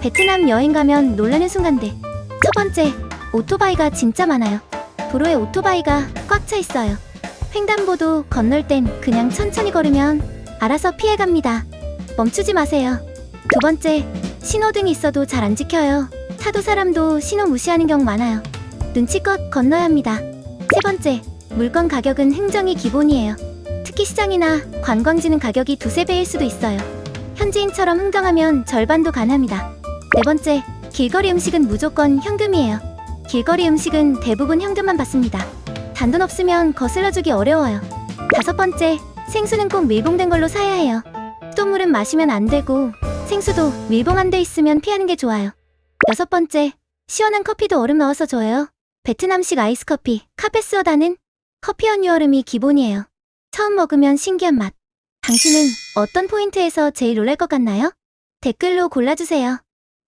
베트남 여행 가면 놀라는 순간들. 첫 번째, 오토바이가 진짜 많아요. 도로에 오토바이가 꽉 차 있어요. 횡단보도 건널 땐 그냥 천천히 걸으면 알아서 피해 갑니다. 멈추지 마세요. 두 번째, 신호등이 있어도 잘 안 지켜요. 차도 사람도 신호 무시하는 경우 많아요. 눈치껏 건너야 합니다. 세 번째, 물건 가격은 흥정이 기본이에요. 특히 시장이나 관광지는 가격이 두세 배일 수도 있어요. 현지인처럼 흥정하면 절반도 가능합니다. 네 번째, 길거리 음식은 무조건 현금이에요. 길거리 음식은 대부분 현금만 받습니다. 단돈 없으면 거슬러 주기 어려워요. 다섯 번째, 생수는 꼭 밀봉된 걸로 사야 해요. 수돗물은 마시면 안 되고 생수도 밀봉 안 돼 있으면 피하는 게 좋아요. 여섯 번째, 시원한 커피도 얼음 넣어서 줘요. 베트남식 아이스 커피, 카페스어다는 커피 연유 얼음이 기본이에요. 처음 먹으면 신기한 맛. 당신은 어떤 포인트에서 제일 놀랄 것 같나요? 댓글로 골라주세요.